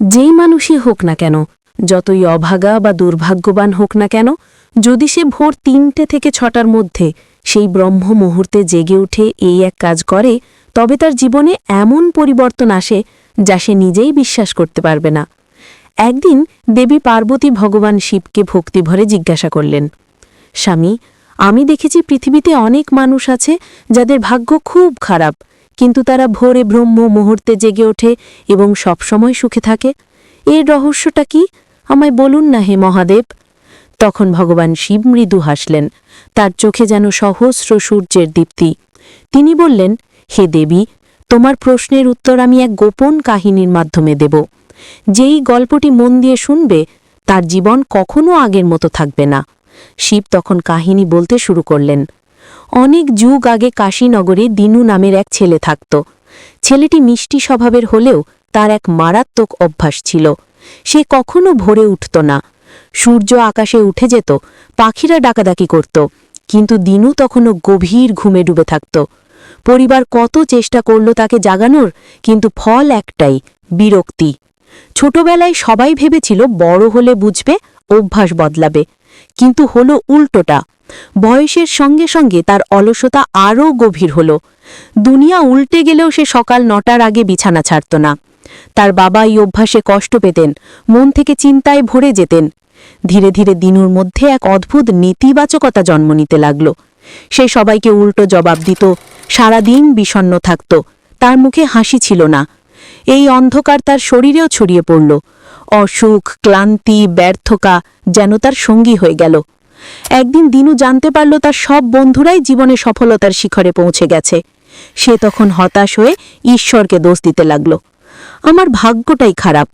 যেই মানুষই হোক না কেন, যতই অভাগা বা দুর্ভাগ্যবান হোক না কেন, যদি সে ভোর তিনটে থেকে ছটার মধ্যে সেই ব্রহ্ম মুহূর্তে জেগে উঠে এই এক কাজ করে, তবে তার জীবনে এমন পরিবর্তন আসে যা সে নিজেই বিশ্বাস করতে পারবে না। একদিন দেবী পার্বতী ভগবান শিবকে ভক্তিভরে জিজ্ঞাসা করলেন, স্বামী, আমি দেখেছি পৃথিবীতে অনেক মানুষ আছে যাদের ভাগ্য খুব খারাপ। কিন্তু তারা ভোরে ব্রহ্ম মুহূর্তে জেগে ওঠে এবং সবসময় সুখে থাকে। এর রহস্যটা কি? আমায় বলুন না হে মহাদেব। তখন ভগবান শিব মৃদু হাসলেন। তার চোখে যেন সহস্র সূর্যের দীপ্তি। তিনি বললেন, হে দেবী, তোমার প্রশ্নের উত্তর আমি এক গোপন কাহিনীর মাধ্যমে দেব। যেই গল্পটি মন দিয়ে শুনবে, তার জীবন কখনো আগের মতো থাকবে না। শিব তখন কাহিনী বলতে শুরু করলেন। অনেক যুগ আগে কাশীনগরে দিনু নামের এক ছেলে থাকত। ছেলেটি মিষ্টি স্বভাবের হলেও তার এক মারাত্মক অভ্যাস ছিল। সে কখনো ভোরে উঠত না। সূর্য আকাশে উঠে যেত, পাখিরা ডাকাডাকি করত, কিন্তু দিনু তখনও গভীর ঘুমে ডুবে থাকত। পরিবার কত চেষ্টা করল তাকে জাগানোর, কিন্তু ফল একটাই, বিরক্তি। ছোটবেলায় সবাই ভেবেছিল বড় হলে বুঝবে, অভ্যাস বদলাবে, কিন্তু হলো উল্টোটা। বয়সের সঙ্গে সঙ্গে তার অলসতা আরও গভীর হল। দুনিয়া উল্টে গেলেও সে সকাল নটার আগে বিছানা ছাড়ত না। তার বাবা এই অভ্যাসে কষ্ট পেতেন, মন থেকে চিন্তায় ভরে যেতেন। ধীরে ধীরে দিনুর মধ্যে এক অদ্ভুত নেতিবাচকতা জন্ম নিতে লাগল। সে সবাইকে উল্টো জবাব দিত, সারাদিন বিষণ্ন থাকত, তার মুখে হাসি ছিল না। এই অন্ধকার তার শরীরেও ছড়িয়ে পড়ল। অসুখ, ক্লান্তি ব্যর্থকা যেন তার সঙ্গী হয়ে গেল। একদিন দিনু জানতে পারল তার সব বন্ধুরাই জীবনে সফলতার শিখরে পৌঁছে গেছে। সে তখন হতাশ হয়ে ঈশ্বরকে দোষ দিতে লাগল। আমার ভাগ্যটাই খারাপ।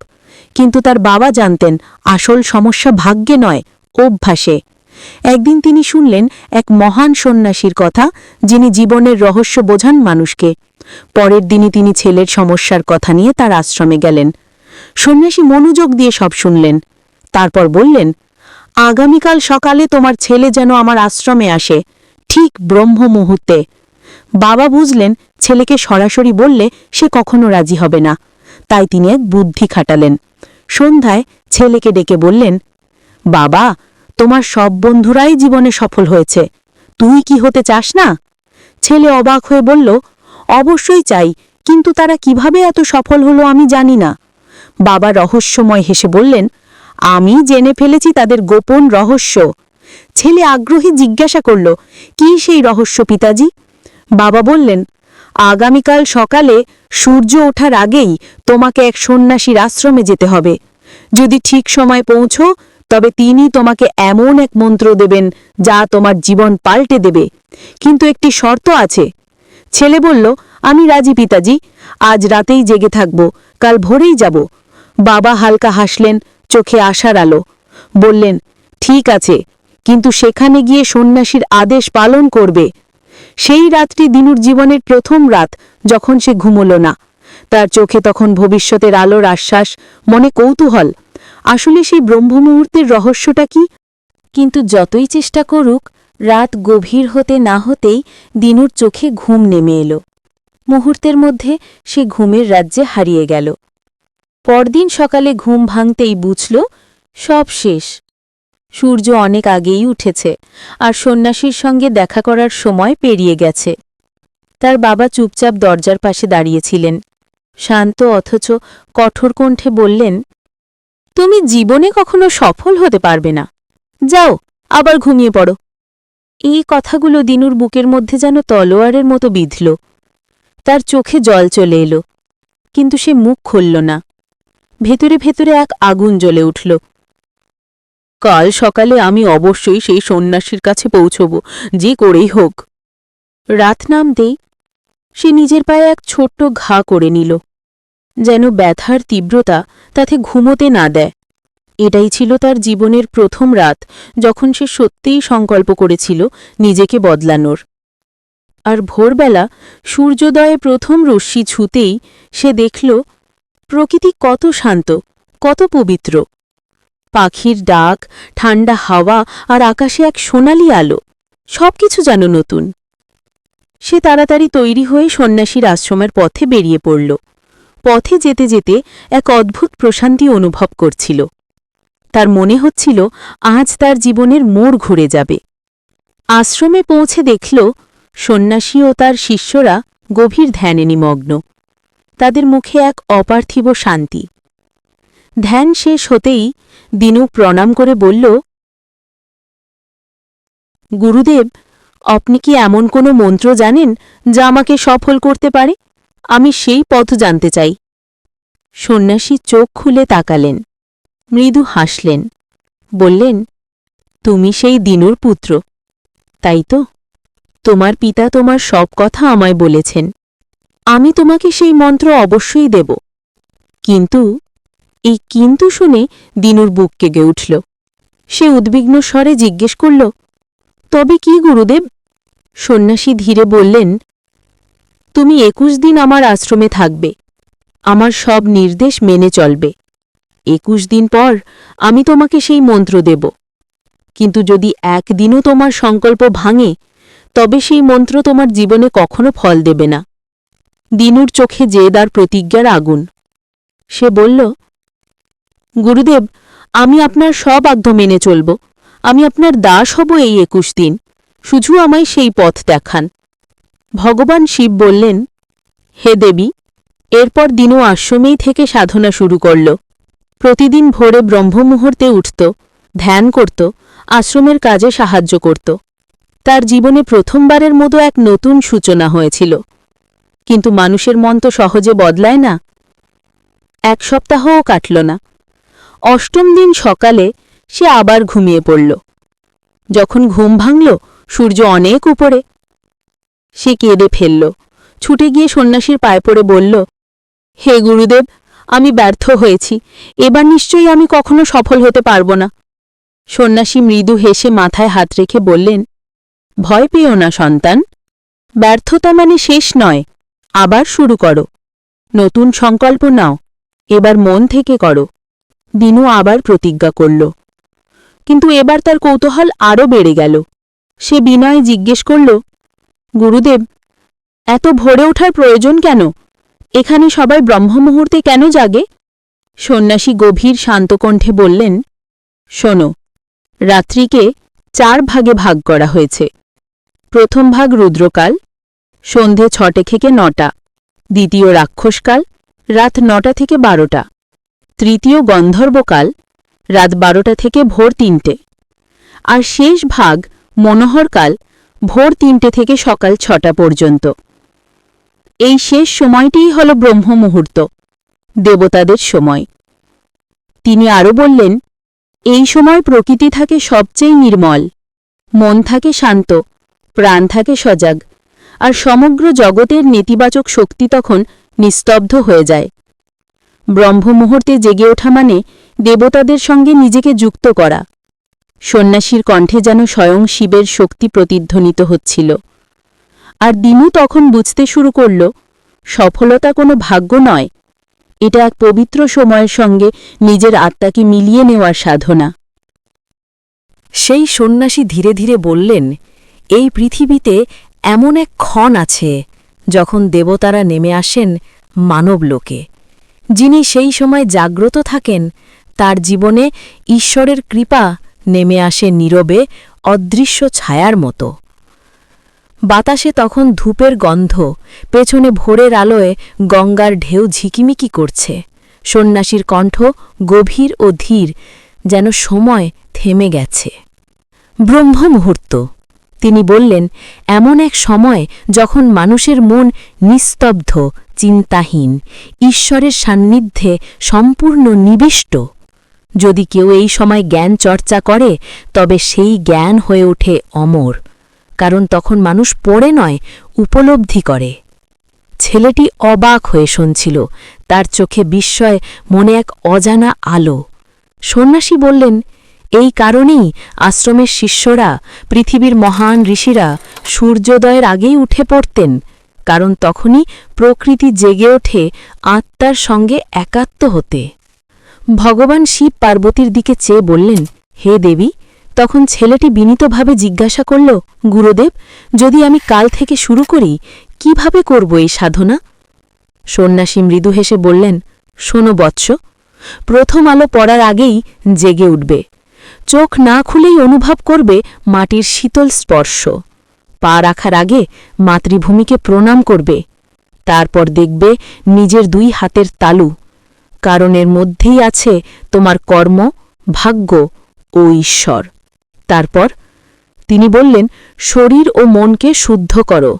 কিন্তু তার বাবা জানতেন, আসল সমস্যা ভাগ্যে নয়, অভ্যাসে। একদিন তিনি শুনলেন এক মহান সন্ন্যাসীর কথা, যিনি জীবনের রহস্য বোঝান মানুষকে। পরের দিনই তিনি ছেলের সমস্যার কথা নিয়ে তার আশ্রমে গেলেন। সন্ন্যাসী মনোযোগ দিয়ে সব শুনলেন। তারপর বললেন আগামীকাল সকালে তোমার ছেলে যেন আমার আশ্রমে আসে, ঠিক ব্রহ্ম মুহূর্তে। বাবা বুঝলেন, ছেলেকে সরাসরি বললে সে কখনো রাজি হবে না। তাই তিনি এক বুদ্ধি খাটালেন। সন্ধ্যায় ছেলেকে ডেকে বললেন, বাবা, তোমার সব বন্ধুরাই জীবনে সফল হয়েছে। তুই কি হতে চাস না? ছেলে অবাক হয়ে বলল, অবশ্যই চাই, কিন্তু তারা কীভাবে এত সফল হলো আমি জানি না। বাবা রহস্যময় হেসে বললেন আমি জেনে ফেলেছি তাদের গোপন রহস্য। ছেলে আগ্রহী জিজ্ঞাসা করল, কি সেই রহস্য পিতাজি? বাবা বললেন, আগামীকাল সকালে সূর্য ওঠার আগেই তোমাকে এক সন্ন্যাসীর আশ্রমে যেতে হবে। যদি ঠিক সময় পৌঁছো, তবে তিনি তোমাকে এমন এক মন্ত্র দেবেন, যা তোমার জীবন পাল্টে দেবে। কিন্তু একটি শর্ত আছে। ছেলে বলল, আমি রাজি পিতাজি, আজ রাতেই জেগে থাকব, কাল ভোরেই যাব। বাবা হালকা হাসলেন চোখে আশার আলো। বললেন, ঠিক আছে, কিন্তু সেখানে গিয়ে সন্ন্যাসীর আদেশ পালন করবে। সেই রাতটি দিনুর জীবনের প্রথম রাত যখন সে ঘুমল না। তার চোখে তখন ভবিষ্যতের আলোর আশ্বাস, মনে কৌতূহল। আসলে সেই ব্রহ্মমুহূর্তের রহস্যটা কি? কিন্তু যতই চেষ্টা করুক, রাত গভীর হতে না হতেই দিনুর চোখে ঘুম নেমে এলো। মুহূর্তের মধ্যে সে ঘুমের রাজ্যে হারিয়ে গেল। পরদিন সকালে ঘুম ভাঙতেই বুঝল, সব শেষ। সূর্য অনেক আগেই উঠেছে, আর সন্ন্যাসীর সঙ্গে দেখা করার সময় পেরিয়ে গেছে। তার বাবা চুপচাপ দরজার পাশে দাঁড়িয়েছিলেন। শান্ত অথচ কঠোর কণ্ঠে বললেন, তুমি জীবনে কখনো সফল হতে পারবে না। যাও, আবার ঘুমিয়ে পড়ো। এই কথাগুলো দিনুর বুকের মধ্যে যেন তলোয়ারের মতো বিঁধল। তার চোখে জল চলে এলো, কিন্তু সে মুখ খুলল না। ভেতরে ভেতরে এক আগুন জ্বলে উঠল। কাল সকালে আমি অবশ্যই সেই সন্ন্যাসীর কাছে পৌঁছব, যে করেই হোক। রাত নামতেই সে নিজের পায়ে এক ছোট্ট ঘা করে নিল, যেন ব্যথার তীব্রতা তাতে ঘুমোতে না দেয়। এটাই ছিল তার জীবনের প্রথম রাত, যখন সে সত্যিই সংকল্প করেছিল নিজেকে বদলানোর। আর ভোরবেলা সূর্যোদয়ে প্রথম রশ্মি ছুতেই সে দেখল প্রকৃতি কত শান্ত, কত পবিত্র। পাখির ডাক ঠান্ডা হাওয়া আর আকাশে এক সোনালি আলো, সবকিছু যেন নতুন। সে তাড়াতাড়ি তৈরি হয়ে সন্ন্যাসীর আশ্রমের পথে বেরিয়ে পড়ল। পথে যেতে যেতে এক অদ্ভুত প্রশান্তি অনুভব করছিল। তার মনে হচ্ছিল, আজ তার জীবনের মোড় ঘুরে যাবে। আশ্রমে পৌঁছে দেখল, সন্ন্যাসী ও তার শিষ্যরা গভীর ধ্যানে নিমগ্ন। তাদের মুখে এক অপার্থিব শান্তি। ধ্যান শেষ হতেই দিনু প্রণাম করে বলল, গুরুদেব, আপনি কি এমন কোনো মন্ত্র জানেন যা আমাকে সফল করতে পারে? আমি সেই পথ জানতে চাই। সন্ন্যাসী চোখ খুলে তাকালেন। মৃদু হাসলেন। বললেন, তুমি সেই দিনুর পুত্র। তাই তো? তোমার পিতা তোমার সব কথা আমায় বলেছেন। আমি তোমাকে সেই মন্ত্র অবশ্যই দেব। কিন্তু, এই কিন্তু শুনে দিনুর বুক কেগে উঠল। সে উদ্বিগ্ন স্বরে জিজ্ঞেস করল, তবে কি গুরুদেব? সন্ন্যাসী ধীরে বললেন, তুমি একুশ দিন আমার আশ্রমে থাকবে। আমার সব নির্দেশ মেনে চলবে। একুশ দিন পর আমি তোমাকে সেই মন্ত্র দেব। কিন্তু যদি একদিনও তোমার সংকল্প ভাঙে, তবে সেই মন্ত্র তোমার জীবনে কখনো ফল দেবে না। দিনুর চোখে জেদ আর প্রতিজ্ঞার আগুন। সে বলল, গুরুদেব, আমি আপনার সব আজ্ঞা মেনে চলব। আমি আপনার দাস হব এই একুশ দিন। শুধু আমায় সেই পথ দেখান। ভগবান শিব বললেন, হে দেবী, এরপর দিনু আশ্রমেই থেকে সাধনা শুরু করল। প্রতিদিন ভোরে ব্রহ্মমুহূর্তে উঠত, ধ্যান করত, আশ্রমের কাজে সাহায্য করত। তার জীবনে প্রথমবারের মতো এক নতুন সূচনা হয়েছিল। কিন্তু মানুষের মন তো সহজে বদলায় না। এক সপ্তাহও কাটল না। অষ্টম দিন সকালে সে আবার ঘুমিয়ে পড়ল। যখন ঘুম ভাঙল, সূর্য অনেক উপরে। সে কেঁদে ফেলল। ছুটে গিয়ে সন্ন্যাসীর পায়ে পড়ে বলল, হে গুরুদেব, আমি ব্যর্থ হয়েছি। এবার নিশ্চয়ই আমি কখনো সফল হতে পারব না। সন্ন্যাসী মৃদু হেসে মাথায় হাত রেখে বললেন, ভয় পেও না সন্তান। ব্যর্থতা মানে শেষ নয়। আবার শুরু করো। নতুন সংকল্প নাও। এবার মন থেকে করো। দিনু আবার প্রতিজ্ঞা করল। কিন্তু এবার তার কৌতূহল আরও বেড়ে গেল। সে বিনয়ে জিজ্ঞেস করল, গুরুদেব, এত ভোরে ওঠার প্রয়োজন কেন? এখানে সবাই ব্রহ্মমুহূর্তে কেন জাগে? সন্ন্যাসী গভীর শান্তকণ্ঠে বললেন, শোনো, রাত্রিকে চার ভাগে ভাগ করা হয়েছে। প্রথম ভাগ রুদ্রকাল সন্ধে ছটে থেকে নটা। দ্বিতীয় রাক্ষসকাল, রাত নটা থেকে বারোটা। তৃতীয় গন্ধর্বকাল, রাত বারোটা থেকে ভোর তিনটে। আর শেষ ভাগ, মনোহরকাল, ভোর তিনটে থেকে সকাল ছটা পর্যন্ত। এই শেষ সময়টিই হল ব্রহ্ম মুহূর্ত দেবতাদের সময়। তিনি আরও বললেন, এই সময় প্রকৃতি থাকে সবচেয়ে নির্মল। মন থাকে শান্ত, প্রাণ থাকে সজাগ আর সমগ্র জগতের নেতিবাচক শক্তি তখন নিস্তব্ধ হয়ে যায়। ব্রহ্ম মুহূর্তে জেগে ওঠা মানে দেবতাদের সঙ্গে নিজেকে যুক্ত করা। সন্ন্যাসীর কণ্ঠে যেন স্বয়ং শিবের শক্তি প্রতিধ্বনিত হচ্ছিল। আর দিনু তখন বুঝতে শুরু করল, সফলতা কোনো ভাগ্য নয়। এটা এক পবিত্র সময়ের সঙ্গে নিজের আত্মাকে মিলিয়ে নেওয়ার সাধনা। সেই সন্ন্যাসী ধীরে ধীরে বললেন, এই পৃথিবীতে এমন এক ক্ষণ আছে যখন দেবতারা নেমে আসেন মানবলোকে যিনি সেই সময় জাগ্রত থাকেন, তার জীবনে ঈশ্বরের কৃপা নেমে আসে নীরবে, অদৃশ্য ছায়ার মতো। বাতাসে তখন ধূপের গন্ধ, পেছনে ভোরের আলোয় গঙ্গার ঢেউ ঝিকিমিকি করছে। সন্ন্যাসীর কণ্ঠ গভীর ও ধীর, যেন সময় থেমে গেছে। ব্রহ্ম মুহূর্ত তিনি বললেন, এমন এক সময় যখন মানুষের মন নিস্তব্ধ, চিন্তাহীন, ঈশ্বরের সান্নিধ্যে সম্পূর্ণ নিবিষ্ট, যদি কেউ এই সময় জ্ঞান চর্চা করে, তবে সেই জ্ঞান হয়ে ওঠে অমর, কারণ তখন মানুষ পড়ে নয়, উপলব্ধি করে। ছেলেটি অবাক হয়ে শুনছিল, তার চোখে বিস্ময়, মনে এক অজানা আলো। সন্ন্যাসী বললেন এই কারণেই আশ্রমের শিষ্যরা, পৃথিবীর মহান ঋষিরা সূর্যোদয়ের আগেই উঠে পড়তেন, কারণ তখনই প্রকৃতি জেগে ওঠে, আত্মার সঙ্গে একাত্ম হতে। ভগবান শিব পার্বতীর দিকে চেয়ে বললেন, হে দেবী, তখন ছেলেটি বিনীতভাবে জিজ্ঞাসা করল, গুরুদেব, যদি আমি কাল থেকে শুরু করি, কীভাবে করব এই সাধনা সন্ন্যাসী মৃদু হেসে বললেন, শোনো বৎস, প্রথম আলো পড়ার আগেই জেগে উঠবে। চোখ না খুলেই অনুভব করবে মাটির শীতল স্পর্শ। পা রাখার আগে মাতৃভূমিকে প্রণাম করবে। তারপর দেখবে নিজের দুই হাতের তালু। কারণ এর মধ্যেই আছে তোমার কর্ম, ভাগ্য ও ঈশ্বর। তারপর তিনি বললেন, শরীর ও মনকে শুদ্ধ করো,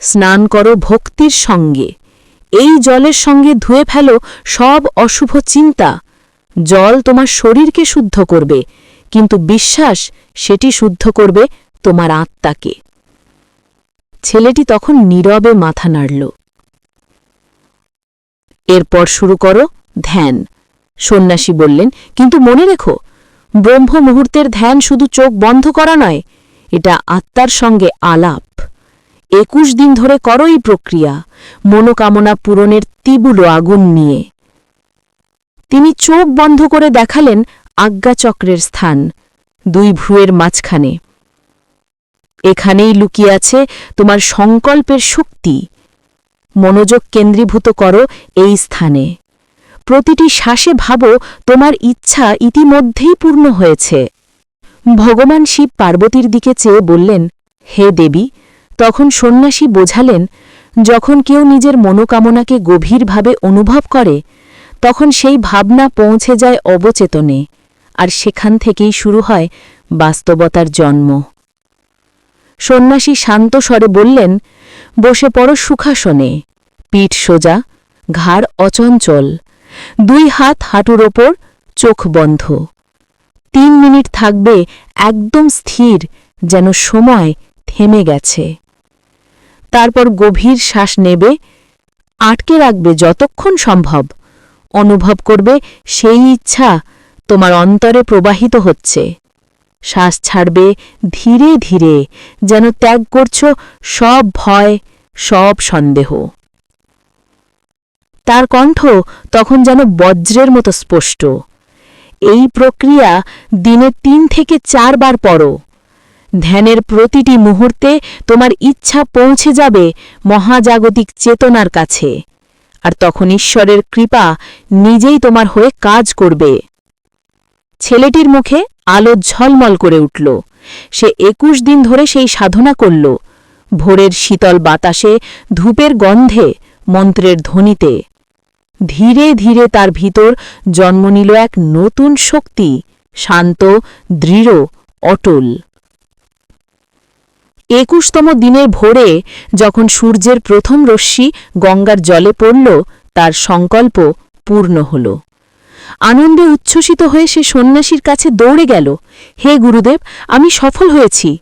স্নান করো ভক্তির সঙ্গে। এই জলের সঙ্গে ধুয়ে ফেলো সব অশুভ চিন্তা। জল তোমার শরীরকে শুদ্ধ করবে। কিন্তু বিশ্বাস সেটি শুদ্ধ করবে তোমার আত্মাকে। ছেলেটি তখন নীরবে মাথা নাড়ল। এরপর শুরু করো ধ্যান। সন্ন্যাসী বললেন, কিন্তু মনে রেখো, ব্রহ্ম মুহূর্তের ধ্যান শুধু চোখ বন্ধ করা নয়, এটা আত্মার সঙ্গে আলাপ। একুশ দিন ধরে করো এই প্রক্রিয়া, মনোকামনা পূরণের তীব্র আগুন নিয়ে। তিনি চোখ বন্ধ করে দেখালেন আজ্ঞাচক্রের স্থান, দুই ভ্রুয়ের মাঝখানে। এখানেই লুকিয়ে আছে তোমার সংকল্পের শক্তি। মনোযোগ কেন্দ্রীভূত করো এই স্থানে। প্রতিটি শ্বাসে ভাবো তোমার ইচ্ছা ইতিমধ্যেই পূর্ণ হয়েছে। ভগবান শিব পার্বতীর দিকে চেয়ে বললেন, হে দেবী, তখন সন্ন্যাসী বোঝালেন, যখন কেউ নিজের মনোকামনাকে গভীরভাবে অনুভব করে, তখন সেই ভাবনা পৌঁছে যায় অবচেতনে। সেখান থেকেই শুরু হয় বাস্তবতার জন্ম। সন্ন্যাসী শান্ত স্বরে বললেন, বসে পড়ো সুখাসনে, পিঠ সোজা, ঘাড় অচঞ্চল, দুই হাত হাঁটুর ওপর চোখ বন্ধ। তিন মিনিট থাকবে একদম স্থির, যেন সময় থেমে গেছে। তারপর গভীর শ্বাস নেবে, আটকে রাখবে যতক্ষণ সম্ভব। অনুভব করবে সেই ইচ্ছা তোমার অন্তরে প্রবাহিত হচ্ছে। শ্বাস ছাড়বে ধীরে ধীরে, যেন ত্যাগ করছ সব ভয়, সব সন্দেহ। তার কণ্ঠ তখন যেন বজ্রের মতো স্পষ্ট। এই প্রক্রিয়া দিনে তিন থেকে চারবার পড়ো। ধ্যানের প্রতিটি মুহূর্তে তোমার ইচ্ছা পৌঁছে যাবে মহাজাগতিক চেতনার কাছে। আর তখন ঈশ্বরের কৃপা নিজেই তোমার হয়ে কাজ করবে। ছেলেটির মুখে আলো ঝলমল করে উঠল। সে একুশ দিন ধরে সেই সাধনা করল। ভোরের শীতল বাতাসে, ধূপের গন্ধে, মন্ত্রের ধ্বনিতে। ধীরে ধীরে তার ভিতর জন্ম নিল এক নতুন শক্তি, শান্ত, দৃঢ়, অটল। একুশতম দিনের ভোরে যখন সূর্যের প্রথম রশ্মি গঙ্গার জলে পড়ল, তার সংকল্প পূর্ণ হল। আনন্দে উচ্ছ্বসিত হয়ে সে সন্ন্যাসীর কাছে দৌড়ে গেল, হে গুরুদেব, আমি সফল হয়েছি।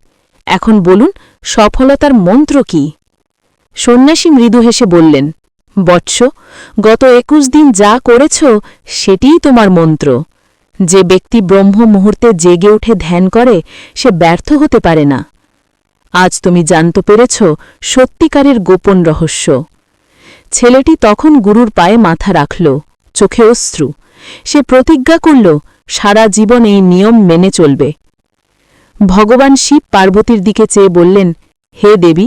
এখন বলুন, সফলতার মন্ত্র কি? সন্ন্যাসী মৃদু হেসে বললেন, বৎস, গত একুশ দিন যা করেছ, সেটিই তোমার মন্ত্র। যে ব্যক্তি ব্রহ্ম মুহূর্তে জেগে উঠে ধ্যান করে, সে ব্যর্থ হতে পারে না। আজ তুমি জানতে পেরেছ, সত্যিকারের গোপন রহস্য। ছেলেটি তখন গুরুর পায়ে মাথা রাখল, চোখে অশ্রু। সে প্রতিজ্ঞা করল, সারা জীবন এই নিয়ম মেনে চলবে। ভগবান শিব পার্বতীর দিকে চেয়ে বললেন, হে দেবী,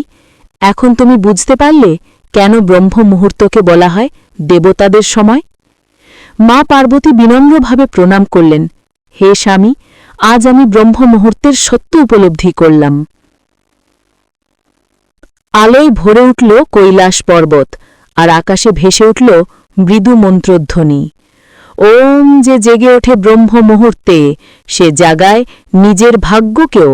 এখন তুমি বুঝতে পারলে কেন ব্রহ্ম মুহূর্তকে বলা হয় দেবতাদের সময়? মা পার্বতী বিনম্রভাবে প্রণাম করলেন, হে স্বামী, আজ আমি ব্রহ্ম মুহূর্তের সত্য উপলব্ধি করলাম। আলোয় ভরে উঠল কৈলাস পর্বত, আর আকাশে ভেসে উঠল মৃদু মন্ত্রধ্বনি। ওম যে জেগে ওঠে ব্রহ্ম মুহূর্তে সে জাগায় নিজের ভাগ্যকেও